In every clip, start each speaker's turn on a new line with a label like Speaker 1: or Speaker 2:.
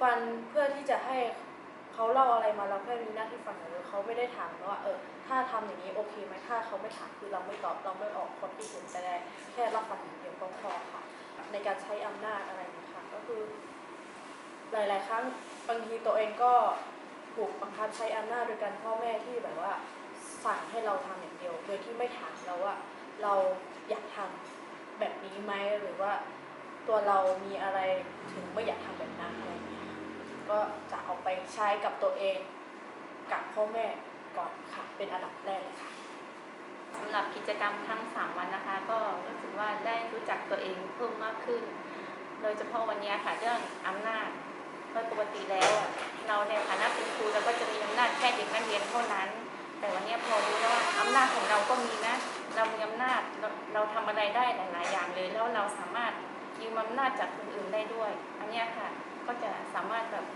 Speaker 1: ฟังเพื่อที่จะให้เขาเล่าอะไรมาเราแค่มีหน้าที่ฟังอย่เดียวเขาไม่ได้ถามว่าเออถ้าทำอย่างนี้โอเคไหมถ้าเขาไม่ถามคือเราไม่ตอบเราไม่ออกความคิดเห็นแต่แค่รับฟังอย่างเดียวก็พอค่ะ ในการใช้อำนาจอะไรอย่างเงี้ยค่ะก็คือ หลาย ๆ ครั้งบางทีตัวเองก็ถูกบังคับใช้อำนาจโดยการพ่อแม่ที่แบบว่าสั่งให้เราทำอย่างเดียว โดยที่ไม่ถามเราว่าเราอยากทำแบบนี้ไหมหรือว่าตัวเรามีอะไรถึงไม่อยากทำแบบนั้นอะไรอย่างเงี้ย ก็จะเอาไปใช้กับตัวเองกับพ่อแม่ก่อนค่ะ เป็นอันดับแรกเลยค่ะ
Speaker 2: สำหรับกิจกรรมทั้ง 3 วันนะคะ ก็รู้สึกว่าได้รู้จักตัวเองเพิ่มมากขึ้น โดยเฉพาะวันนี้ค่ะเรื่องอำนาจโดยปกติแล้วเราในฐานะเป็นครูเราก็จะมีอำนาจแค่เด็กนักเรียนเท่านั้น แต่วันนี้พอรู้แล้วว่าอำนาจของเราก็มีนะ เรามีอำนาจเราเราทำอะไรได้หลาย ๆ อย่างเลย แล้วเราสามารถยืมอำนาจจากคนอื่นได้ด้วย อันนี้ค่ะามารถแบบ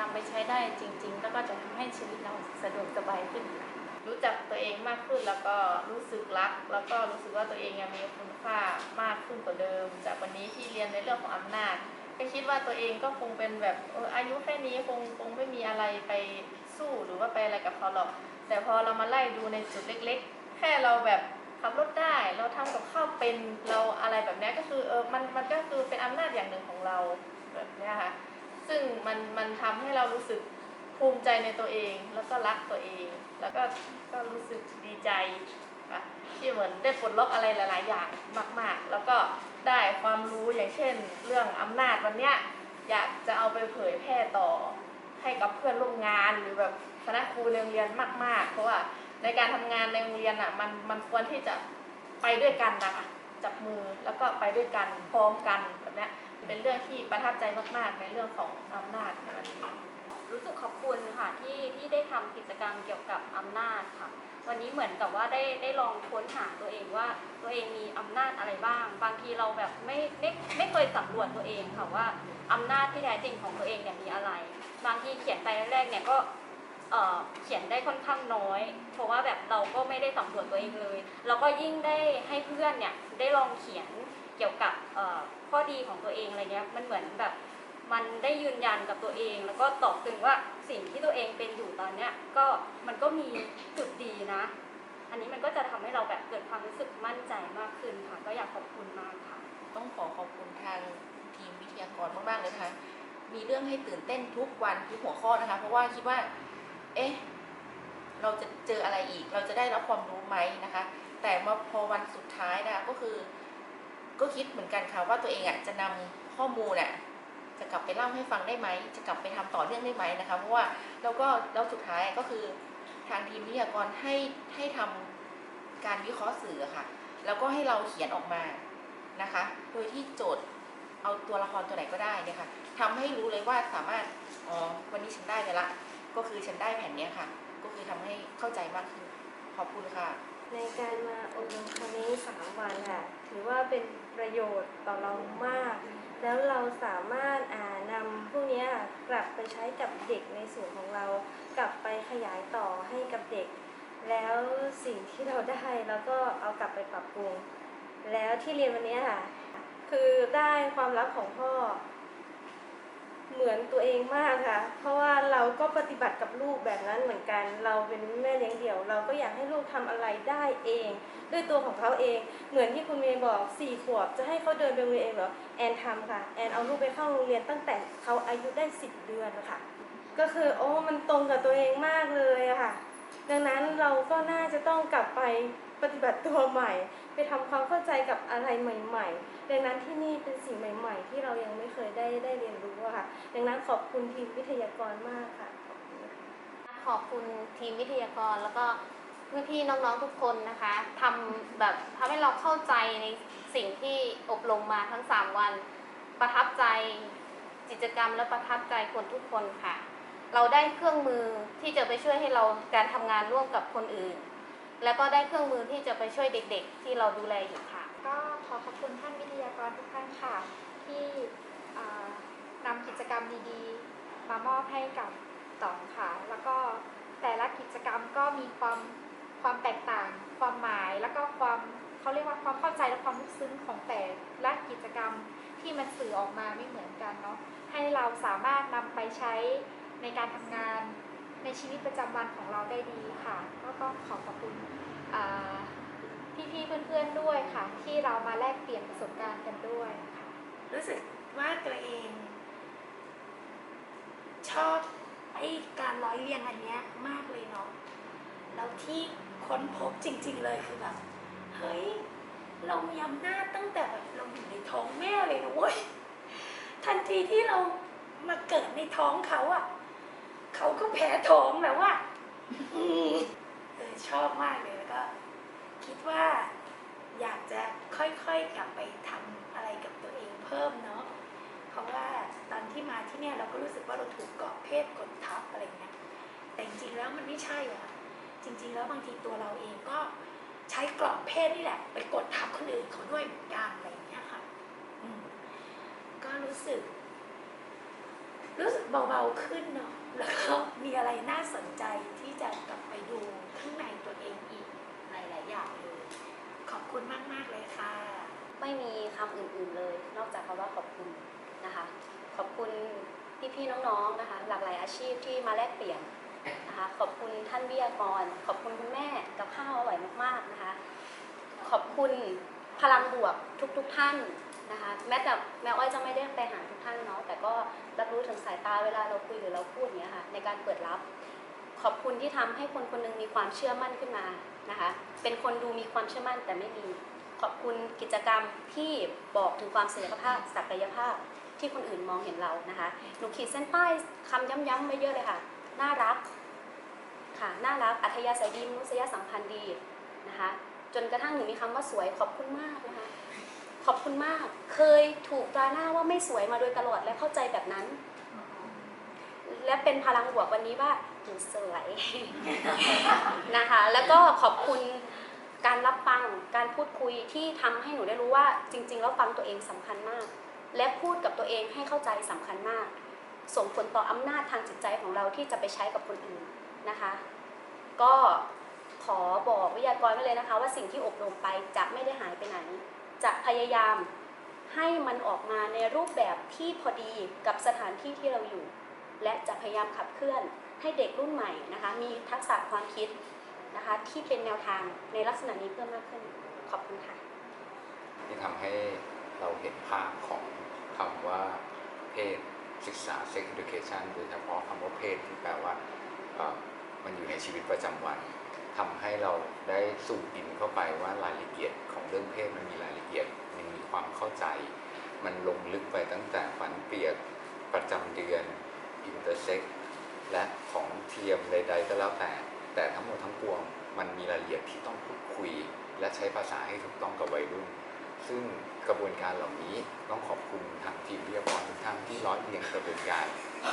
Speaker 2: นำไปใช้ได้จริง ๆ แล้วก็จะทำให้ชีวิตเราสะดวกสบายขึ้นค่ะ
Speaker 3: รู้จักตัวเองมากขึ้นแล้วก็รู้สึกรัก แล้วก็รู้สึกว่าตัวเองยังมีคุณค่ามากขึ้นกว่าเดิม จากวันนี้ที่เรียนในเรื่องของอำนาจก็คิดว่าตัวเองก็คงเป็นแบบออายุแค่นี้คงคงไม่มีอะไรไปสู้หรือว่าไปอะไรกับเขาหรอก แต่พอเรามาไล่ดูในจุดเล็ก ๆ แค่เราแบบขับรถได้ เราทำกับข้าวเป็นเราอะไรแบบนี้ก็คือเออมันมันก็คือเป็นอำนาจอย่างหนึ่งของเราแบบนี้ค่ะ ซึ่งมันมันทำให้เรารู้สึกภูมิใจในตัวเอง แล้วก็รักตัวเอง แล้วก็ก็รู้สึกดีใจค่ะที่เหมือนได้ปลดล็อกอะไรหลาย ๆ อย่างมาก ๆ แล้วก็ได้ความรู้อย่างเช่น เรื่องอำนาจวันเนี้ยอยากจะเอาไปเผยแพร่ต่อให้กับเพื่อนร่วมงานหรือแบบคณะครูในโรงเรียนมาก ๆ เพราะว่าในการทำงานในโรงเรียนอะมันมันควรที่จะไปด้วยกันนะคะจับมือแล้วก็ไปด้วยกันพร้อมกันแบบเนี้ย เป็นเรื่องที่ประทับใจมากๆ ในเรื่องของอำนาจในวันนี้
Speaker 4: รู้สึกขอบคุณค่ะที่ที่ได้ทำกิจกรรมเกี่ยวกับอำนาจค่ะ วันนี้เหมือนกับว่าได้ได้ลองค้นหาตัวเองว่าตัวเองมีอำนาจอะไรบ้าง บางทีเราแบบไม่ไม่ไม่เคยสำรวจตัวเองค่ะว่าอำนาจที่แท้จริงของตัวเองเนี่ยมีอะไร บางทีเขียนไปแรกเนี่ยก็เขียนได้ค่อนข้างน้อย เพราะว่าแบบเราก็ไม่ได้สำรวจตัวเองเลยแล้วก็ยิ่งได้ให้เพื่อนเนี่ยได้ลองเขียน เกี่ยวกับข้อดีของตัวเองอะไรเงี้ยมันเหมือนแบบมันได้ยืนยันกับตัวเอง แล้วก็ตอบถึงว่าสิ่งที่ตัวเองเป็นอยู่ตอนเนี้ยก็มันก็มีจุดดีนะ อันนี้มันก็จะทำให้เราแบบเกิดความรู้สึกมั่นใจมากขึ้นค่ะ ก็อยากขอบคุณมากค่ะ
Speaker 5: ต้องขอขอบคุณทางทีมวิทยากรมากๆเลยนะคะมีเรื่องให้ตื่นเต้นทุกวันทุกหัวข้อนะคะ เพราะว่าคิดว่า เอ๊ะเราจะเจออะไรอีก เราจะได้รับความรู้ไหมนะคะ แต่มาพอวันสุดท้ายนะคะก็คือ ก็คิดเหมือนกันค่ะว่าตัวเองอะจะนำข้อมูลอะจะกลับไปเล่าให้ฟังได้ไหม จะกลับไปทำต่อเนื่องได้ไหมนะคะ เพราะว่าเราก็แล้วสุดท้ายก็คือทางทีมวิทยากรให้ให้ทำการวิเคราะห์สื่อค่ะ แล้วก็ให้เราเขียนออกมานะคะ โดยที่โจทย์เอาตัวละครตัวไหนก็ได้เนี่ยค่ะทำให้รู้เลยว่าสามารถ อ๋อ วันนี้ฉันได้ไปละ ก็คือฉันได้แผ่นนี้ค่ะ ก็คือทำให้เข้าใจมากขึ้น ขอบคุณค่ะ
Speaker 6: ในการมาอบรมครั้งนี้สามวันค่ะถือว่าเป็นประโยชน์ต่อเรามาก แล้วเราสามารถอ่านำพวกเนี้ยกลับไปใช้กับเด็กในส่วนของเรา กลับไปขยายต่อให้กับเด็ก แล้วสิ่งที่เราได้เราก็เอากลับไปปรับปรุง แล้วที่เรียนวันนี้ค่ะ คือได้ความรักของพ่อ เหมือนตัวเองมากค่ะ เพราะว่าเราก็ปฏิบัติกับลูกแบบนั้นเหมือนกัน เราเป็นแม่เลี้ยงเดี่ยว เราก็อยากให้ลูกทำอะไรได้เอง ด้วยตัวของเขาเอง เหมือนที่คุณเมย์บอกสี่ขวบ จะให้เขาเดินไปโรงเรียนเองเหรอ แอนทำค่ะ แอนเอาลูกไปเข้าโรงเรียนตั้งแต่เขาอายุได้สิบเดือนค่ะ ก็คือโอ้ มันตรงกับตัวเองมากเลยค่ะ ดังนั้นเราก็น่าจะต้องกลับไปปฏิบัติตัวใหม่ ไปทำความเข้าใจกับอะไรใหม่ ๆ ดังนั้นที่นี่เป็นสิ่งใหม่ ๆ ที่เรายังไม่เคยได้ได้เรียนรู้ค่ะ ดังนั้นขอบคุณทีมวิทยากรมากค่ะ
Speaker 2: ขอบคุณทีมวิทยากรแล้วก็พี่ๆน้องๆทุกคนนะคะทำแบบทำให้เราเข้าใจในสิ่งที่อบรมมาทั้ง 3 วัน ประทับใจกิจกรรมและประทับใจคนทุกคนค่ะ เราได้เครื่องมือที่จะไปช่วยให้เราการทำงานร่วมกับคนอื่น แล้วก็ได้เครื่องมือที่จะไปช่วยเด็กๆ ที่เราดูแลอยู่ค่ะ
Speaker 7: ก็ขอขอบคุณท่านวิทยากรทุกท่านค่ะ ที่นำกิจกรรมดีๆ มามอบให้กับตองค่ะ แล้วก็แต่ละกิจกรรมก็มีความความแตกต่าง ความหมายแล้วก็ความเขาเรียกว่าความเข้าใจและความลึกซึ้งของแต่ละกิจกรรมที่มันสื่อออกมาไม่เหมือนกันเนาะให้เราสามารถนำไปใช้ในการทำงาน ในชีวิตประจำวันของเราได้ดีค่ะ ก็ต้องขอขอบคุณพี่ๆเพื่อนๆด้วยค่ะ ที่เรามาแลกเปลี่ยนประสบการณ์กันด้วยค่ะ
Speaker 8: รู้สึกว่าตัวเอง ชอบไอ้การร้อยเรียงอันเนี้ยมากเลยเนาะแล้วที่ค้นพบจริง ๆ เลยคือแบบเฮ้ยเรามีอำนาจตั้งแต่แบบเราอยู่ในท้องแม่เลยนะเว้ยทันทีที่เรามาเกิดในท้องเขาอะ เขาก็แพ้ท้องแล้วอะอืมเออชอบมากเลยแล้วก็ คิดว่าอยากจะค่อยๆกลับไปทำอะไรกับตัวเองเพิ่มเนาะเพราะว่าตอนที่มาที่เนี่ยเราก็รู้สึกว่าเราถูกเกาะเพศกดทับอะไรเงี้ยแต่จริงๆแล้วมันไม่ใช่อะจริง ๆ แล้วบางทีตัวเราเองก็ใช้กรอบเพศนี่แหละ ไปกดทับคนอื่นเขาด้วยเหมือนกันอะไรเงี้ยค่ะก็รู้สึก เบาๆขึ้นเนาะแล้วก็มีอะไรน่าสนใจที่จะกลับไปดูข้างในตัวเองอีกหลายๆอย่างเลยขอบคุณมากๆเลยค่ะ
Speaker 4: ไม่มีคำอื่นๆเลย นอกจากคำว่าขอบคุณนะคะ ขอบคุณพี่ๆน้องๆนะคะ หลากหลายอาชีพที่มาแลกเปลี่ยนนะคะ ขอบคุณท่านวิทยากร ขอบคุณคุณแม่กับข้าวอร่อยมากๆนะคะ ขอบคุณพลังบวกทุกๆท่าน นะคะ แม้แต่แม้อ้อยจะไม่ได้ไปหาทุกท่านเนาะแต่ก็รับรู้ถึงสายตาเวลาเราคุยหรือเราพูดอย่างเงี้ยค่ะในการเปิดรับขอบคุณที่ทำให้คนคนหนึงมีความเชื่อมั่นขึ้นมานะคะ เป็นคนดูมีความเชื่อมั่นแต่ไม่มี ขอบคุณกิจกรรมที่บอกถึงความศักยภาพศักยภาพที่คนอื่นมองเห็นเรานะคะ หนูขีดเส้นใต้คำย้ำๆไม่เยอะเลยค่ะ น่ารักค่ะ น่ารัก อัธยาศัยดีมนุษยสัมพันธ์ดีนะคะ จนกระทั่งหนูมีคำว่าสวยขอบคุณมากนะคะ ขอบคุณมาก เคยถูกตราหน้าว่าไม่สวยมาโดยตลอดและเข้าใจแบบนั้น และเป็นพลังบวกวันนี้ว่าหนูสวยนะคะ แล้วก็ขอบคุณการรับฟังการพูดคุยที่ทำให้หนูได้รู้ว่า จริง ๆ แล้วฟังตัวเองสำคัญมาก และพูดกับตัวเองให้เข้าใจสำคัญมาก ส่งผลต่ออำนาจทางจิตใจของเราที่จะไปใช้กับคนอื่นนะคะ ก็ขอบอกวิทยากรไว้เลยนะคะ ว่าสิ่งที่อบรมไปจะไม่ได้หายไปไหน จะพยายามให้มันออกมาในรูปแบบที่พอดีกับสถานที่ที่เราอยู่ และจะพยายามขับเคลื่อนให้เด็กรุ่นใหม่นะคะ มีทักษะความคิดนะคะที่เป็นแนวทางในลักษณะนี้เพิ่มมากขึ้น ขอบคุณค่ะ
Speaker 9: ที่ทำให้เราเห็นภาพของคำว่าเพศศึกษา sex education โดยเฉพาะคำว่าเพศที่แปลว่ามันอยู่ในชีวิตประจำวันทำให้เราได้สูบอินเข้าไปว่ารายละเอียดของ เรื่องเพศมันมีรายละเอียดมันมีความเข้าใจ มันลงลึกไปตั้งแต่ฝันเปียกประจำเดือนอินเตอร์เซ็กและของเทียมใด ๆ ก็แล้วแต่ แต่ทั้งหมดทั้งปวง มันมีรายละเอียดที่ต้องพูดคุย และใช้ภาษาให้ถูกต้องกับวัยรุ่น ซึ่งกระบวนการเหล่านี้ต้องขอบคุณทางทีมวิทยากรทุกท่านที่ร้อยเรียงกระบวนการ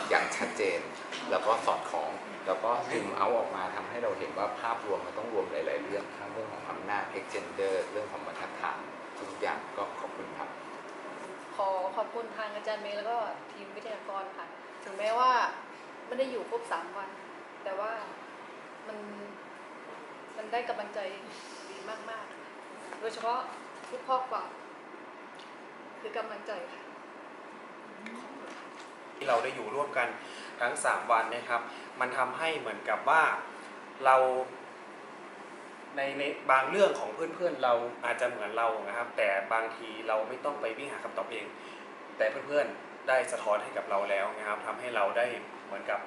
Speaker 9: อย่างชัดเจน แล้วก็สอดคล้อง แล้วก็ซึมเอาออกมาทำให้เราเห็นว่าภาพรวมมันต้องรวมหลาย ๆ เรื่องทั้งเรื่องของอำนาจเอ็กเจนเดอร์เรื่องของบรรทัดฐานทุกอย่างก็ขอบคุณครับ
Speaker 3: ขอขอบคุณทางอาจารย์เมย์แล้วก็ทีมวิทยากรค่ะ ถึงแม้ว่าไม่ได้อยู่ครบสามวัน แต่ว่ามันมันได้กำลังใจดีมาก ๆ โดยเฉพาะทุกข้อความคือกำลังใจค่ะ
Speaker 10: ที่เราได้อยู่ร่วมกันทั้ง 3 วันนะครับ มันทำให้เหมือนกับว่าเราในในบางเรื่องของเพื่อนๆเราอาจจะเหมือนเรานะครับ แต่บางทีเราไม่ต้องไปวิ่งหาคำตอบเอง แต่เพื่อนๆได้สะท้อนให้กับเราแล้วนะครับทำให้เราได้เหมือนกับ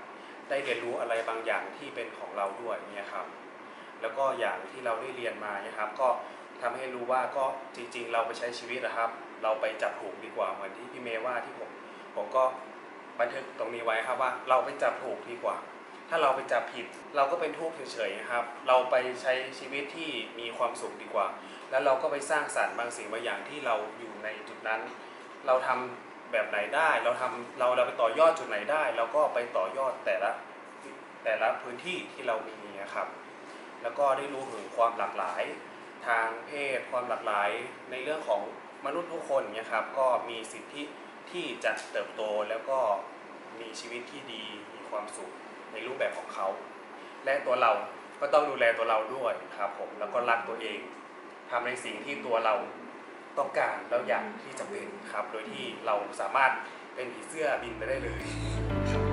Speaker 10: ได้เรียนรู้อะไรบางอย่างที่เป็นของเราด้วยเนี่ยครับ แล้วก็อย่างที่เราได้เรียนมานะครับ ก็ทำให้รู้ว่าก็จริง ๆ เราไปใช้ชีวิตนะครับ เราไปจับถูกดีกว่าเหมือนที่พี่เมย์ว่าที่ผมผมก็ บันทึกตรงนี้ไว้ครับว่าเราไปจับถูกดีกว่า ถ้าเราไปจับผิด เราก็เป็นทุกข์เฉยๆนะครับ เราไปใช้ชีวิตที่มีความสุขดีกว่า แล้วเราก็ไปสร้างสรรค์บางสิ่งบางอย่างที่เราอยู่ในจุดนั้น เราทำแบบไหนได้ เราทำเราเราไปต่อยอดจุดไหนได้ เราก็ไปต่อยอดแต่ละแต่ละพื้นที่ที่เรามีนะครับ แล้วก็ได้รู้ถึงความหลากหลายทางเพศ ความหลากหลายในเรื่องของมนุษย์ทุกคนเนี่ยครับ ก็มีสิทธิ ที่จะเติบโตแล้วก็มีชีวิตที่ดีมีความสุขในรูปแบบของเขา และตัวเราก็ต้องดูแลตัวเราด้วยครับผมแล้วก็รักตัวเองทำในสิ่งที่ตัวเราต้องการแล้วอยากที่จะเป็นครับ โดยที่เราสามารถเป็นผีเสื้อบินไปได้เลย